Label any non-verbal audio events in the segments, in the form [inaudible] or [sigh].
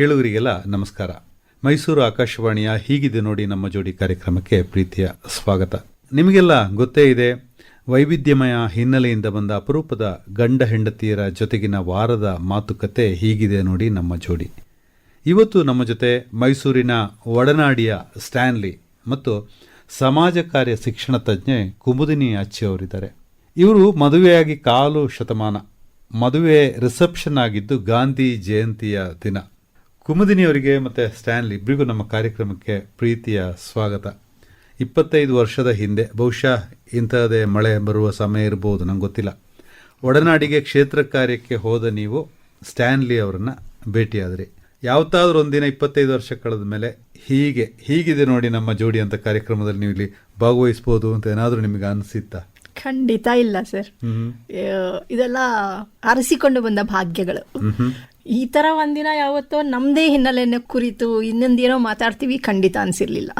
ಕೇಳುಗರಿಗೆಲ್ಲ ನಮಸ್ಕಾರ. ಮೈಸೂರು ಆಕಾಶವಾಣಿಯ ಹೀಗಿದೆ ನೋಡಿ ನಮ್ಮ ಜೋಡಿ ಕಾರ್ಯಕ್ರಮಕ್ಕೆ ಪ್ರೀತಿಯ ಸ್ವಾಗತ. ನಿಮಗೆಲ್ಲ ಗೊತ್ತೇ ಇದೆ, ವೈವಿಧ್ಯಮಯ ಹಿನ್ನೆಲೆಯಿಂದ ಬಂದ ಅಪರೂಪದ ಗಂಡ ಹೆಂಡತಿಯರ ಜೊತೆಗಿನ ವಾರದ ಮಾತುಕತೆ ಹೀಗಿದೆ ನೋಡಿ ನಮ್ಮ ಜೋಡಿ. ಇವತ್ತು ನಮ್ಮ ಜೊತೆ ಮೈಸೂರಿನ ಒಡನಾಡಿಯ ಸ್ಟ್ಯಾನ್ಲಿ ಮತ್ತು ಸಮಾಜ ಕಾರ್ಯ ಶಿಕ್ಷಣ ತಜ್ಞೆ ಕುಮುದಿನಿ ಅಚ್ಚಿ ಅವರಿದ್ದಾರೆ. ಇವರು ಮದುವೆಯಾಗಿ ಕಾಲು ಶತಮಾನ, ಮದುವೆ ರಿಸೆಪ್ಷನ್ ಆಗಿದ್ದು ಗಾಂಧಿ ಜಯಂತಿಯ ದಿನ. ಕುಮುದಿನಿ ಅವರಿಗೆ ಮತ್ತು ಸ್ಟ್ಯಾನ್ಲಿ ಇಬ್ಬರಿಗೂ ನಮ್ಮ ಕಾರ್ಯಕ್ರಮಕ್ಕೆ ಪ್ರೀತಿಯ ಸ್ವಾಗತ. ಇಪ್ಪತ್ತೈದು ವರ್ಷದ ಹಿಂದೆ ಬಹುಶಃ ಇಂಥದೇ ಮಳೆ ಬರುವ ಸಮಯ ಇರಬಹುದು ನಂಗೆ ಗೊತ್ತಿಲ್ಲ. ಒಡನಾಡಿಗೆ ಕ್ಷೇತ್ರ ಕಾರ್ಯಕ್ಕೆ ಹೋದ ನೀವು ಸ್ಟ್ಯಾನ್ಲಿ ಅವರನ್ನು ಭೇಟಿಯಾದ್ರಿ. ಯಾವತ್ತಾದ್ರೂ ಒಂದಿನ ಇಪ್ಪತ್ತೈದು ವರ್ಷ ಕಳೆದ ಮೇಲೆ ಹೀಗೆ ಹೀಗಿದೆ ನೋಡಿ ನಮ್ಮ ಜೋಡಿ ಅಂತ ಕಾರ್ಯಕ್ರಮದಲ್ಲಿ ನೀವು ಇಲ್ಲಿ ಭಾಗವಹಿಸ್ಬೋದು ಅಂತ ಏನಾದರೂ ನಿಮಗೆ ಅನಿಸಿತ್ತಾ? ಖಂಡಿತ ಇಲ್ಲ ಸರ್. ಇದೆಲ್ಲ ಅರಸಿಕೊಂಡು ಬಂದ ಭಾಗ್ಯಗಳು. ಈ ತರ ಒಂದಿನ ಯಾವತ್ತೋ ನಮ್ದೇ ಹಿನ್ನೆಲೆಯನ್ನು ಕುರಿತು ಇನ್ನೊಂದೇನೋ ಮಾತಾಡ್ತೀವಿ ಖಂಡಿತ ಅನ್ಸಿರ್ಲಿಲ್ಲ.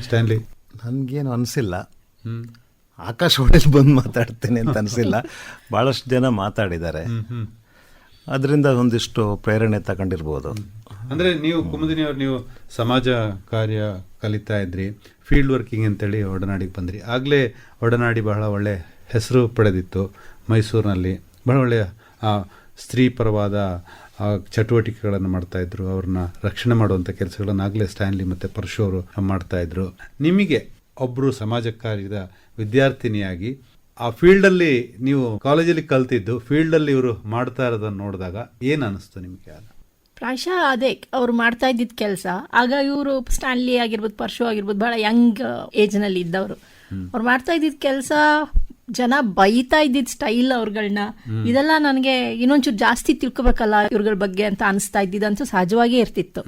ಸ್ಟ್ಯಾನ್ಲಿ ನನಗೇನು ಅನಿಸಿಲ್ಲ. ಹ್ಮ್. ಆಕಾಶವಾಣಿಲಿ ಬಂದು ಮಾತಾಡ್ತೇನೆ ಅಂತ ಅನಿಸಿಲ್ಲ. ಭಾಳಷ್ಟು ಜನ ಮಾತಾಡಿದ್ದಾರೆ. ಅದರಿಂದ ಒಂದಿಷ್ಟು ಪ್ರೇರಣೆ ತಗೊಂಡಿರ್ಬೋದು. ಅಂದರೆ ನೀವು ಕುಮುದಿನಿ ಅವರು ನೀವು ಸಮಾಜ ಕಾರ್ಯ ಕಲಿತಾ ಇದ್ರಿ ಫೀಲ್ಡ್ ವರ್ಕಿಂಗ್ ಅಂತೇಳಿ ಒಡನಾಡಿಗೆ ಬಂದ್ರಿ. ಆಗಲೇ ಒಡನಾಡಿ ಬಹಳ ಒಳ್ಳೆ ಹೆಸರು ಪಡೆದಿತ್ತು ಮೈಸೂರಿನಲ್ಲಿ. ಬಹಳ ಒಳ್ಳೆಯ ಆ, ಸ್ತ್ರೀ ಪರವಾದ ಆ, ಚಟುವಟಿಕೆಗಳನ್ನು ಮಾಡ್ತಾ ಇದ್ರು ಅವ್ರನ್ನ ರಕ್ಷಣೆ ಮಾಡುವಂಥ ಕೆಲಸಗಳನ್ನು ಆಗಲೇ ಸ್ಟ್ಯಾನ್ಲಿ ಮತ್ತು ಪರಶು ಅವರು ಮಾಡ್ತಾ ಇದ್ರು. ನಿಮಗೆ ಒಬ್ಬರು ಸಮಾಜ ಕಾರ್ಯದ ವಿದ್ಯಾರ್ಥಿನಿಯಾಗಿ ಆ ಫೀಲ್ಡಲ್ಲಿ ನೀವು ಕಾಲೇಜಲ್ಲಿ ಕಲ್ತಿದ್ದು ಫೀಲ್ಡಲ್ಲಿ ಇವರು ಮಾಡ್ತಾ ಇರೋದನ್ನು ನೋಡಿದಾಗ ಏನು ಅನಿಸ್ತು ನಿಮಗೆ ಪ್ರಾಯಶಃ ಅದೇ ಅವ್ರು ಮಾಡ್ತಾ ಇದ್ದಿದ್ದ ಕೆಲಸ. ಆಗ ಇವರು ಸ್ಟ್ಯಾನ್ಲಿ ಆಗಿರ್ಬೋದು ಪರ್ಶು ಆಗಿರ್ಬೋದು ಬಹಳ ಯಂಗ್ ಏಜ್ನಲ್ಲಿ ಇದ್ದವರು ಅವ್ರು ಮಾಡ್ತಾ ಇದ್ದಿದ್ದ ಕೆಲಸ ಜನ ಬೈತಾ ಇದ್ದಿದ್ ಸ್ಟೈಲ್ ಅವ್ರಗಳನ್ನ ಇದೆಲ್ಲ ನನಗೆ ಇನ್ನೊಂಚೂರು ಜಾಸ್ತಿ ತಿಳ್ಕೊಬೇಕಲ್ಲ ಇವ್ರಗಳ ಬಗ್ಗೆ ಅಂತ ಅನಿಸ್ತಾ ಇದ್ದಿದ್ದಂತೂ ಸಹಜವಾಗೇ ಇರ್ತಿತ್ತು.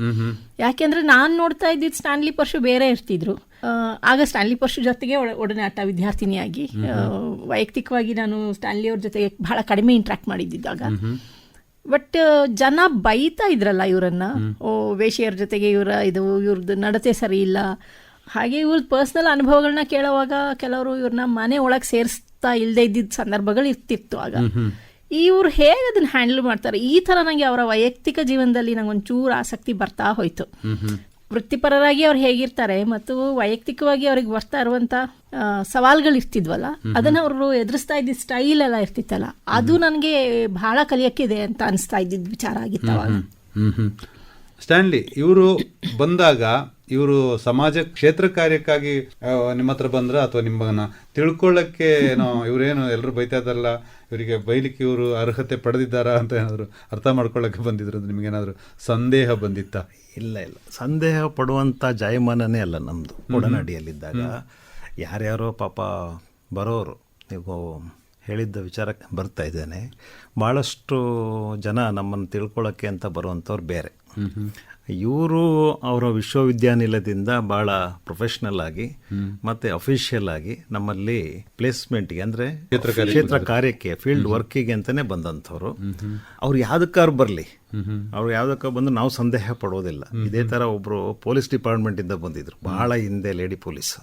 ಯಾಕೆಂದ್ರೆ ನಾನ್ ನೋಡ್ತಾ ಇದ್ದಿದ್ ಸ್ಟ್ಯಾನ್ಲಿ ಪರ್ಶು ಬೇರೆ ಇರ್ತಿದ್ರು. ಆಗ ಸ್ಟ್ಯಾನ್ಲಿ ಪರ್ಶು ಜೊತೆಗೆ ಒಡ- ಒಡನಾಟ ವಿದ್ಯಾರ್ಥಿನಿಯಾಗಿ ವೈಯಕ್ತಿಕವಾಗಿ ನಾನು ಸ್ಟ್ಯಾನ್ಲಿ ಅವ್ರ ಜೊತೆಗೆ ಬಹಳ ಕಡಿಮೆ ಇಂಟ್ರಾಕ್ಟ್ ಮಾಡಿದ್ದಿದ್ದಾಗ. ಬಟ್ ಜನ ಬೈತಾ ಇದ್ರಲ್ಲ ಇವರನ್ನ. ಓ ವೇಷೆಯರ ಜೊತೆಗೆ ಇವರ ಇದು ಇವ್ರದ್ದು ನಡತೆ ಸರಿ ಇಲ್ಲ. ಹಾಗೆ ಇವ್ರ ಪರ್ಸ್ನಲ್ ಅನುಭವಗಳನ್ನ ಕೇಳುವಾಗ ಕೆಲವರು ಇವ್ರನ್ನ ಮನೆ ಒಳಗೆ ಸೇರಿಸ್ತಾ ಇಲ್ಲದೆ ಇದ್ದಿದ್ದ ಸಂದರ್ಭಗಳು ಇರ್ತಿತ್ತು ಆಗ. ಇವ್ರು ಹೇಗೆ ಅದನ್ನ ಹ್ಯಾಂಡಲ್ ಮಾಡ್ತಾರೆ? ಈ ತರ ನಂಗೆ ಅವರ ವೈಯಕ್ತಿಕ ಜೀವನದಲ್ಲಿ ನಂಗೆ ಒಂಚೂರು ಆಸಕ್ತಿ ಬರ್ತಾ ಹೋಯ್ತು. ವೃತ್ತಿಪರರಾಗಿ ಅವ್ರು ಹೇಗಿರ್ತಾರೆ ಮತ್ತು ವೈಯಕ್ತಿಕವಾಗಿ ಅವ್ರಿಗೆ ಬರ್ತಾ ಇರುವಂತ ಸವಾಲ್ಗಳು ಇರ್ತಿದ್ವಲ್ಲ ಅದನ್ನ ಅವರು ಎದುರಿಸ್ತಾ ಇದ್ದಿದ್ದ ಸ್ಟೈಲ್ ಎಲ್ಲ ಇರ್ತಿತ್ತಲ್ಲ ಅದು ನನಗೆ ಬಹಳ ಕಲಿಯಕ್ಕಿದೆ ಅಂತ ಅನಿಸ್ತಾ ಇದ್ದಿದ್ದ ವಿಚಾರ ಆಗಿತ್ತು ಸ್ಟ್ಯಾನ್ಲಿ ಇವರು ಬಂದಾಗ ಇವರು ಸಮಾಜ ಕ್ಷೇತ್ರ ಕಾರ್ಯಕ್ಕಾಗಿ ನಿಮ್ಮ ಹತ್ರ ಬಂದ್ರ ಅಥವಾ ನಿಮ್ಮನ್ನ ತಿಳ್ಕೊಳ್ಳಕ್ಕೆ ಏನೋ ಇವರೇನು ಎಲ್ಲರೂ ಬೈತಾ ಇದ್ದಾರಲ್ಲ ಇವರಿಗೆ ಬೈಲಿಕ್ಕೆ ಇವರು ಅರ್ಹತೆ ಪಡೆದಿದ್ದಾರಾ ಅಂತ ಏನಾದರೂ ಅರ್ಥ ಮಾಡ್ಕೊಳ್ಳಕ್ಕೆ ಬಂದಿದ್ರು? ನಿಮಗೇನಾದ್ರು ಸಂದೇಹ ಬಂದಿತ್ತ? ಇಲ್ಲ ಇಲ್ಲ. ಸಂದೇಹ ಪಡುವಂಥ ಜಾಯಮಾನನೇ ಅಲ್ಲ ನಮ್ಮದು ಒಡನಾಡಿಯಲ್ಲಿದ್ದಾಗ. ಯಾರ್ಯಾರೋ ಪಾಪ ಬರೋರು ನೀವು ಹೇಳಿದ್ದ ವಿಚಾರಕ್ಕೆ ಬರ್ತಾ ಇದ್ದೇನೆ. ಭಾಳಷ್ಟು ಜನ ನಮ್ಮನ್ನು ತಿಳ್ಕೊಳ್ಳೋಕ್ಕೆ ಅಂತ ಬರುವಂಥವ್ರು ಬೇರೆ. ಇವರು ಅವರ ವಿಶ್ವವಿದ್ಯಾನಿಲಯದಿಂದ ಭಾಳ ಪ್ರೊಫೆಷ್ನಲ್ ಆಗಿ ಮತ್ತೆ ಅಫಿಷಿಯಲ್ ಆಗಿ ನಮ್ಮಲ್ಲಿ ಪ್ಲೇಸ್ಮೆಂಟ್ಗೆ ಅಂದ್ರೆ ಕ್ಷೇತ್ರ ಕಾರ್ಯಕ್ಕೆ ಫೀಲ್ಡ್ ವರ್ಕಿಗೆ ಅಂತಾನೆ ಬಂದಂಥವ್ರು. ಅವ್ರು ಯಾವ್ದಕ್ಕಾರು ಬರಲಿ. ಅವ್ರು ಯಾವ್ದಕ್ಕ ಬಂದು ನಾವು ಸಂದೇಹ ಪಡೋದಿಲ್ಲ. ಇದೇ ಥರ ಒಬ್ರು ಪೊಲೀಸ್ ಡಿಪಾರ್ಟ್ಮೆಂಟಿಂದ ಬಂದಿದ್ರು. ಬಹಳ ಹಿಂದೆ ಲೇಡಿ ಪೊಲೀಸ್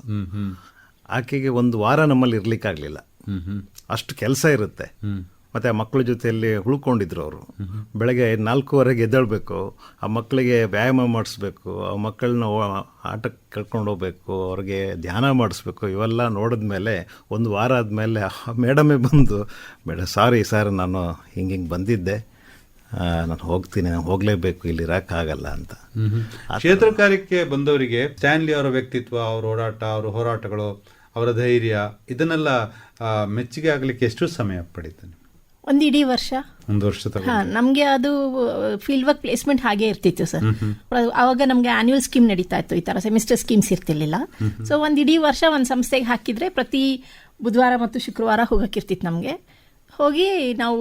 ಆಕೆಗೆ ಒಂದು ವಾರ ನಮ್ಮಲ್ಲಿ ಇರ್ಲಿಕ್ಕಾಗ್ಲಿಲ್ಲ. ಅಷ್ಟು ಕೆಲಸ ಇರುತ್ತೆ. ಮತ್ತೆ ಆ ಮಕ್ಕಳ ಜೊತೆಯಲ್ಲಿ ಉಳ್ಕೊಂಡಿದ್ರು ಅವರು. ಬೆಳಗ್ಗೆ ನಾಲ್ಕೂವರೆಗೆ ಎದ್ದೇಳಬೇಕು ಆ ಮಕ್ಕಳಿಗೆ ವ್ಯಾಯಾಮ ಮಾಡಿಸ್ಬೇಕು ಆ ಮಕ್ಕಳನ್ನ ಆಟಕ್ಕೆ ಕರ್ಕೊಂಡು ಹೋಗ್ಬೇಕು ಅವ್ರಿಗೆ ಧ್ಯಾನ ಮಾಡಿಸ್ಬೇಕು ಇವೆಲ್ಲ ನೋಡಿದ ಮೇಲೆ ಒಂದು ವಾರ ಆದಮೇಲೆ ಮೇಡಮೇ ಬಂದು ಮೇಡಮ್ ಸಾರಿ ಸರ್ ನಾನು ಹಿಂಗೆ ಹಿಂಗೆ ಬಂದಿದ್ದೆ. ನಾನು ಹೋಗ್ತೀನಿ ನಾನು ಹೋಗಲೇಬೇಕು ಇಲ್ಲಿ ಇರೋಕ್ಕಾಗಲ್ಲ ಅಂತ. ಕ್ಷೇತ್ರ ಕಾರ್ಯಕ್ಕೆ ಬಂದವರಿಗೆ ಸ್ಟ್ಯಾನ್ಲಿ ಅವರ ವ್ಯಕ್ತಿತ್ವ ಅವ್ರ ಓಡಾಟ ಅವ್ರ ಹೋರಾಟಗಳು ಅವರ ಧೈರ್ಯ ಇದನ್ನೆಲ್ಲ ಆ, ಮೆಚ್ಚುಗೆ ಆಗಲಿಕ್ಕೆ ಎಷ್ಟು ಸಮಯ ಪಡೀತು ನಿಮ್ಗೆ? ಒಂದು ಇಡೀ ವರ್ಷ? ಒಂದು ವರ್ಷ ಹಾ ನಮ್ಗೆ ಅದು ಫೀಲ್ಡ್ ವರ್ಕ್ ಪ್ಲೇಸ್ಮೆಂಟ್ ಹಾಗೆ ಇರ್ತಿತ್ತು ಸರ್. ಅವಾಗ ನಮ್ಗೆ ಆನ್ಯುವಲ್ ಸ್ಕೀಮ್ ನಡೀತಾ ಇತ್ತು ಈ ತರ ಸೆಮಿಸ್ಟರ್ ಸ್ಕೀಮ್ಸ್ ಇರ್ತಿರ್ಲಿಲ್ಲ. ಸೊ ಒಂದ್ ಇಡೀ ವರ್ಷ ಒಂದ್ ಸಂಸ್ಥೆಗೆ ಹಾಕಿದ್ರೆ ಪ್ರತಿ ಬುಧವಾರ ಮತ್ತು ಶುಕ್ರವಾರ ಹೋಗಕ್ಕಿರ್ತಿತ್ತು ನಮ್ಗೆ. ಹೋಗಿ ನಾವು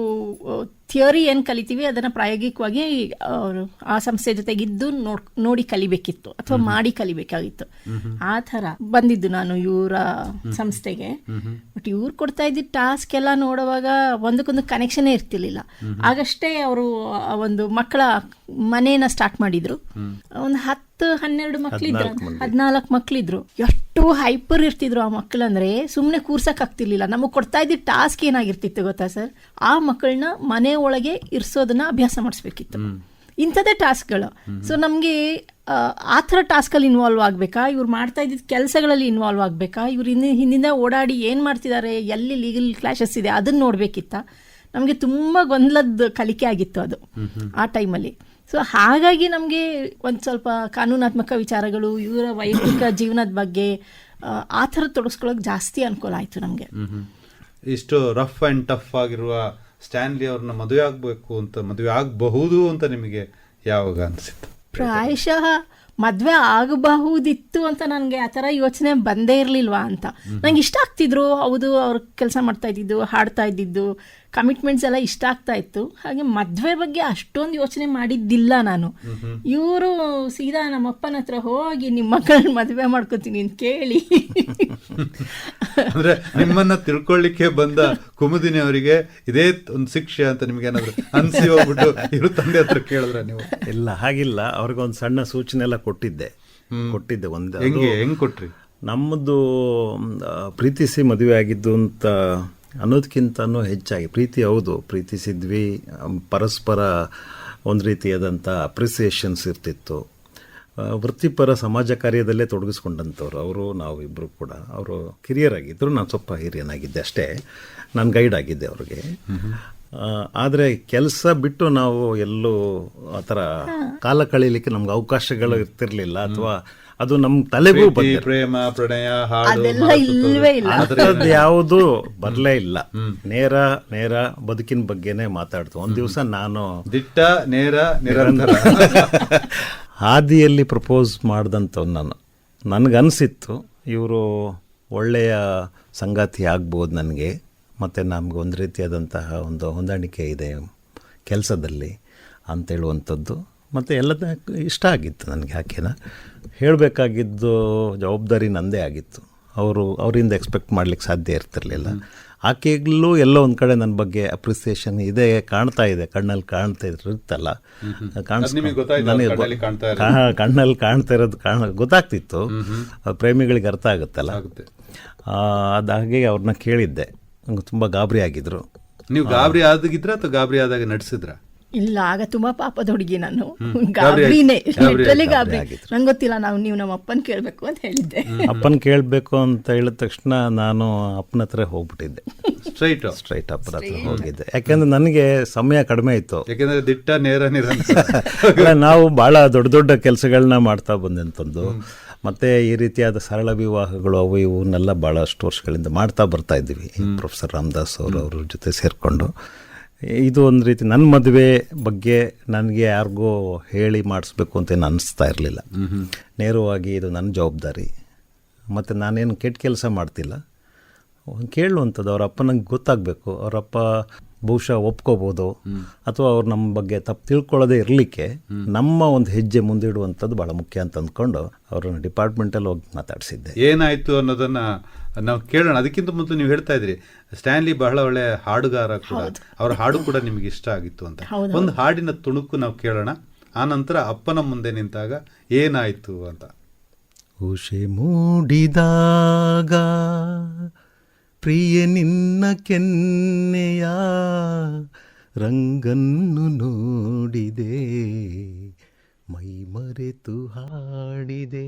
ಥಿಯರಿ ಏನು ಕಲಿತೀವಿ ಅದನ್ನ ಪ್ರಾಯೋಗಿಕವಾಗಿ ಅವ್ರು ಆ ಸಂಸ್ಥೆ ಜೊತೆಗಿದ್ದು ನೋಡ್ ನೋಡಿ ಕಲಿಬೇಕಿತ್ತು ಅಥವಾ ಮಾಡಿ ಕಲಿಬೇಕಾಗಿತ್ತು. ಆ ಥರ ಬಂದಿದ್ದು ನಾನು ಇವರ ಸಂಸ್ಥೆಗೆ. ಬಟ್ ಇವ್ರು ಕೊಡ್ತಾ ಇದ್ದಿದ್ದ ಟಾಸ್ಕ್ ಎಲ್ಲ ನೋಡುವಾಗ ಒಂದಕ್ಕೊಂದು ಕನೆಕ್ಷನೇ ಇರ್ತಿರ್ಲಿಲ್ಲ. ಆಗಷ್ಟೇ ಅವರು ಒಂದು ಮಕ್ಕಳ ಮನೇನ ಸ್ಟಾರ್ಟ್ ಮಾಡಿದ್ರು. ಒಂದು ಹತ್ತು ಹನ್ನೆರಡು ಮಕ್ಳಿದ್ರು ಹದಿನಾಲ್ಕು ಮಕ್ಳಿದ್ರು ಎಷ್ಟು ಹೈಪರ್ ಇರ್ತಿದ್ರು ಆ ಮಕ್ಕಳಂದ್ರೆ ಸುಮ್ಮನೆ ಕೂರ್ಸಕ್ ಆಗ್ತಿರ್ಲಿಲ್ಲ. ನಮಗೆ ಕೊಡ್ತಾ ಇದ್ದ ಟಾಸ್ಕ್ ಏನಾಗಿರ್ತಿತ್ತು ಗೊತ್ತಾ ಸರ್ ಆ ಮಕ್ಕಳನ್ನ ಮನೆ ಒಳಗೆ ಇರ್ಸೋದನ್ನ ಅಭ್ಯಾಸ ಮಾಡಿಸ್ಬೇಕಿತ್ತು. ಇಂಥದ್ದೇ ಟಾಸ್ಕ್ಗಳು ಸೊ ನಮಗೆ ಆ ಥರ ಟಾಸ್ಕಲ್ಲಿ ಇನ್ವಾಲ್ವ್ ಆಗಬೇಕಾ? ಇವ್ರು ಮಾಡ್ತಾ ಇದ್ದಿದ್ದ ಕೆಲಸಗಳಲ್ಲಿ ಇನ್ವಾಲ್ವ್ ಆಗಬೇಕಾ? ಇವ್ರು ಹಿಂದೆ ಹಿಂದಿಂದ ಓಡಾಡಿ ಏನು ಮಾಡ್ತಿದ್ದಾರೆ? ಎಲ್ಲಿ ಲೀಗಲ್ ಕ್ಲಾಶಸ್ ಇದೆ? ಅದನ್ನು ನೋಡಬೇಕಿತ್ತ. ನಮಗೆ ತುಂಬ ಗೊಂದಲದ ಕಲಿಕೆ ಆಗಿತ್ತು ಅದು ಆ ಟೈಮಲ್ಲಿ. ಸೊ ಹಾಗಾಗಿ ನಮಗೆ ಒಂದು ಸ್ವಲ್ಪ ಕಾನೂನಾತ್ಮಕ ವಿಚಾರಗಳು ಇವರ ವೈಯಕ್ತಿಕ [coughs] ಜೀವನದ ಬಗ್ಗೆ ಆ, ಥರ ತೊಡಗಿಸ್ಕೊಳ್ಳೋಕೆ ಜಾಸ್ತಿ ಅನುಕೂಲ ಆಯಿತು ನಮಗೆ. ಇಷ್ಟು ರಫ್ ಅಂಡ್ ಟಫ್ ಆಗಿರುವ ಸ್ಟ್ಯಾನ್ಲಿ ಅವ್ರನ್ನ ಮದುವೆ ಆಗ್ಬೇಕು ಅಂತ, ಮದುವೆ ಆಗಬಹುದು ಅಂತ ನಿಮಗೆ ಯಾವಾಗ ಅನಿಸಿತ್ತು? ಪ್ರಾಯಶಃ ಮದುವೆ ಆಗಬಹುದಿತ್ತು ಅಂತ ನನಗೆ ಆ ಥರ ಯೋಚನೆ ಬಂದೇ ಇರಲಿಲ್ವಾ ಅಂತ. ನಂಗೆ ಇಷ್ಟ ಆಗ್ತಿದ್ರು, ಹೌದು, ಅವ್ರು ಕೆಲಸ ಮಾಡ್ತಾ ಇದ್ದಿದ್ದು, ಹಾಡ್ತಾ ಇದ್ದಿದ್ದು ಕಮಿಟ್ಮೆಂಟ್ಸ್ ಎಲ್ಲ ಇಷ್ಟ ಆಗ್ತಾ ಇತ್ತು. ಹಾಗೆ ಮದುವೆ ಬಗ್ಗೆ ಅಷ್ಟೊಂದು ಯೋಚನೆ ಮಾಡಿದ್ದಿಲ್ಲ ನಾನು. ಇವರು ಸೀದಾ ನಮ್ಮಪ್ಪನ ಹತ್ರ ಹೋಗಿ ನಿಮ್ಮ ಮಕ್ಕಳನ್ನ ಮದುವೆ ಮಾಡ್ಕೋತೀನಿ ಅಂತ ಕೇಳಿ. ಅಂದ್ರೆ ನಿಮ್ಮನ್ನ ತಿಳ್ಕೊಳ್ಳಿಕ್ಕೆ ಬಂದ ಕುಮುದಿನಿ ಅವರಿಗೆ ಇದೇ ಒಂದು ಶಿಕ್ಷೆ ಅಂತ ನಿಮ್ಗೆ ಏನಾದ್ರು ಅನ್ಸಿ ಹೋಗ್ಬಿಟ್ಟು ಇವ್ರ ತಂದೆ ಹತ್ರ ಕೇಳಿದ್ರ ನೀವು? ಇಲ್ಲ ಹಾಗಿಲ್ಲ. ಅವ್ರಿಗೊಂದು ಸಣ್ಣ ಸೂಚನೆ ಎಲ್ಲ ಕೊಟ್ಟಿದ್ದೆ. ಕೊಟ್ಟಿದ್ದೆ ಒಂದು ಹೆಂಗೆ ಹೆಂಗ್ ಕೊಟ್ರಿ? ನಮ್ಮದು ಪ್ರೀತಿಸಿ ಮದುವೆ ಆಗಿದ್ದು ಅಂತ ಅನ್ನೋದಕ್ಕಿಂತನೂ ಹೆಚ್ಚಾಗಿ. ಪ್ರೀತಿ ಹೌದು. ಪ್ರೀತಿಸಿದ್ವಿ ಪರಸ್ಪರ ಒಂದು ರೀತಿಯಾದಂಥ ಅಪ್ರಿಸಿಯೇಷನ್ಸ್ ಇರ್ತಿತ್ತು. ವೃತ್ತಿಪರ ಸಮಾಜ ಕಾರ್ಯದಲ್ಲೇ ತೊಡಗಿಸ್ಕೊಂಡಂಥವ್ರು ಅವರು ನಾವು ಇಬ್ಬರು ಕೂಡ. ಅವರು ಕಿರಿಯರಾಗಿದ್ದರು ನಾನು ಸ್ವಲ್ಪ ಹಿರಿಯನಾಗಿದ್ದೆ ಅಷ್ಟೇ. ನಾನು ಗೈಡ್ ಆಗಿದ್ದೆ ಅವ್ರಿಗೆ. ಆದರೆ ಕೆಲಸ ಬಿಟ್ಟು ನಾವು ಎಲ್ಲೂ ಆ ಥರ ಕಾಲ ಕಳೀಲಿಕ್ಕೆ ನಮ್ಗೆ ಅವಕಾಶಗಳು ಇರ್ತಿರಲಿಲ್ಲ. ಅಥವಾ ಅದು ನಮ್ಮ ತಲೆಗೂ ಪ್ರೇಮ ಪ್ರಣಯ ಹಾಡು ಅದೆಲ್ಲ ಮಾತು ಇಲ್ವೇ ಇಲ್ಲ. ಅಂಥದ್ದು ಯಾವುದು ಬರಲೇ ಇಲ್ಲ. ನೇರ ನೇರ ಬದುಕಿನ ಬಗ್ಗೆನೇ ಮಾತಾಡ್ತು ಒಂದ್ ದಿವಸ ನಾನು ದಿಟ್ಟ ನೇರ ನಿರಂತರ. [laughs] ಹಾದಿಯಲ್ಲಿ ಪ್ರಪೋಸ್ ಮಾಡ್ದಂತ ನಾನು. ನನಗನ್ಸಿತ್ತು ಇವರು ಒಳ್ಳೆಯ ಸಂಗಾತಿ ಆಗ್ಬೋದು ನನಗೆ ಮತ್ತು ನಮ್ಗೆ ಒಂದು ರೀತಿಯಾದಂತಹ ಒಂದು ಹೊಂದಾಣಿಕೆ ಇದೆ ಕೆಲಸದಲ್ಲಿ ಅಂತೇಳುವಂಥದ್ದು. ಮತ್ತು ಎಲ್ಲ ಇಷ್ಟ ಆಗಿತ್ತು ನನಗೆ ಆಕೆನ ಹೇಳಬೇಕಾಗಿದ್ದು ಜವಾಬ್ದಾರಿ ನಂದೇ ಆಗಿತ್ತು. ಅವರು ಅವರಿಂದ ಎಕ್ಸ್ಪೆಕ್ಟ್ ಮಾಡ್ಲಿಕ್ಕೆ ಸಾಧ್ಯ ಇರ್ತಿರಲಿಲ್ಲ. ಆಕೆಗ್ಲೂ ಎಲ್ಲೋ ಒಂದು ಕಡೆ ನನ್ನ ಬಗ್ಗೆ ಅಪ್ರಿಸಿಯೇಷನ್ ಇದೆ ಕಾಣ್ತಾ ಇದೆ ಕಣ್ಣಲ್ಲಿ ಕಾಣ್ತಾ ಇರುತ್ತಲ್ಲ? ನನಗೆ ಕಣ್ಣಲ್ಲಿ ಕಾಣ್ತಾ ಇರೋದು? ಕಾಣ ಗೊತ್ತಾಗ್ತಿತ್ತು. ಪ್ರೇಮಿಗಳಿಗೆ ಅರ್ಥ ಆಗುತ್ತಲ್ಲ. ಅದ್ ಹಾಗೆ ಅವ್ರನ್ನ ಕೇಳಿದ್ದೆ. ನಂಗೆ ತುಂಬ ಗಾಬರಿ ಆಗಿದ್ರು. ನೀವು ಗಾಬರಿ ಆದಾಗಿದ್ರ ಅಥವಾ ಗಾಬರಿ ಆದಾಗ ನಡೆಸಿದ್ರ? ಇಲ್ಲ ಆಗ ತುಂಬಾ ಪಾಪದ ಹುಡುಗಿ ನಾನು. ಗಾಬರಿನೇ ಗಾಬರಿ ಲಿಟ್ರಲಿ ಗಾಬರಿ. ನಂಗೆ ಗೊತ್ತಿಲ್ಲ ನಾವು ನೀವು ನಮ್ಮ ಅಪ್ಪನ ಕೇಳಬೇಕು ಅಂತ ಹೇಳಿದ್ದೆ. ಅಪ್ಪನ ಕೇಳಬೇಕು ಅಂತ ಹೇಳಿದ ತಕ್ಷಣ ನಾನು ಅಪ್ಪನ ಹತ್ರ ಹೋಗ್ಬಿಟ್ಟಿದ್ದೆ. ಸ್ಟ್ರೈಟ್ ಸ್ಟ್ರೈಟ್ ಅಪ್ಪನ ಹತ್ರ ಹೋಗಿದ್ದೆ. ಯಾಕೆಂದ್ರೆ ನನಗೆ ಸಮಯ ಕಡಿಮೆ ಇತ್ತು. ಯಾಕೆಂದ್ರೆ ದಿಟ್ಟ ನೇರ ನಿರಂತರ. [laughs] ನಾವು ಬಹಳ ದೊಡ್ಡ ದೊಡ್ಡ ಕೆಲಸಗಳನ್ನ ಮಾಡ್ತಾ ಬಂದಂತಂದು ಮತ್ತು ಈ ರೀತಿಯಾದ ಸರಳ ವಿವಾಹಗಳು ಅವು ಇವನ್ನೆಲ್ಲ ಭಾಳಷ್ಟು ವರ್ಷಗಳಿಂದ ಮಾಡ್ತಾ ಬರ್ತಾ ಇದ್ದೀವಿ. ಪ್ರೊಫೆಸರ್ ರಾಮದಾಸ್ ಅವರು ಅವ್ರ ಜೊತೆ ಸೇರಿಕೊಂಡು. ಇದು ಒಂದು ರೀತಿ ನನ್ನ ಮದುವೆ ಬಗ್ಗೆ ನನಗೆ ಯಾರಿಗೂ ಹೇಳಿ ಮಾಡಿಸ್ಬೇಕು ಅಂತ ಏನು ಅನ್ನಿಸ್ತಾ ಇರಲಿಲ್ಲ. ನೇರವಾಗಿ ಇದು ನನ್ನ ಜವಾಬ್ದಾರಿ. ಮತ್ತು ನಾನೇನು ಕೆಟ್ಟ ಕೆಲಸ ಮಾಡ್ತಿಲ್ಲ. ಕೇಳುವಂಥದ್ದು ಅವರಪ್ಪ ನಂಗೆ ಗೊತ್ತಾಗಬೇಕು. ಅವರಪ್ಪ ಬಹುಶಃ ಒಪ್ಕೋಬೋದು. ಅಥವಾ ಅವ್ರು ನಮ್ಮ ಬಗ್ಗೆ ತಪ್ಪು ತಿಳ್ಕೊಳ್ಳೋದೇ ಇರಲಿಕ್ಕೆ ನಮ್ಮ ಒಂದು ಹೆಜ್ಜೆ ಮುಂದಿಡುವಂಥದ್ದು ಭಾಳ ಮುಖ್ಯ ಅಂತ ಅಂದ್ಕೊಂಡು ಅವ್ರನ್ನ ಡಿಪಾರ್ಟ್ಮೆಂಟಲ್ಲಿ ಹೋಗಿ ಮಾತಾಡಿಸಿದ್ದೆ. ಏನಾಯ್ತು ಅನ್ನೋದನ್ನ ನಾವು ಕೇಳೋಣ. ಅದಕ್ಕಿಂತ ಮೊದಲು ನೀವು ಹೇಳ್ತಾ ಇದ್ರಿ ಸ್ಟ್ಯಾನ್ಲಿ ಬಹಳ ಒಳ್ಳೆ ಹಾಡುಗಾರ ಕೂಡ. ಅವ್ರ ಹಾಡು ಕೂಡ ನಿಮಗೆ ಇಷ್ಟ ಆಗಿತ್ತು ಅಂತ. ಒಂದು ಹಾಡಿನ ತುಣುಕು ನಾವು ಕೇಳೋಣ. ಆ ನಂತರ ಅಪ್ಪನ ಮುಂದೆ ನಿಂತಾಗ ಏನಾಯಿತು ಅಂತ. ಉಷೆ ಮೂಡಿದಾಗ ಪ್ರಿಯ ನಿನ್ನ ಕೆನ್ನೆಯ ರಂಗನ್ನು ನೋಡಿದೆ ಮೈ ಮರೆತು ಹಾಡಿದೆ.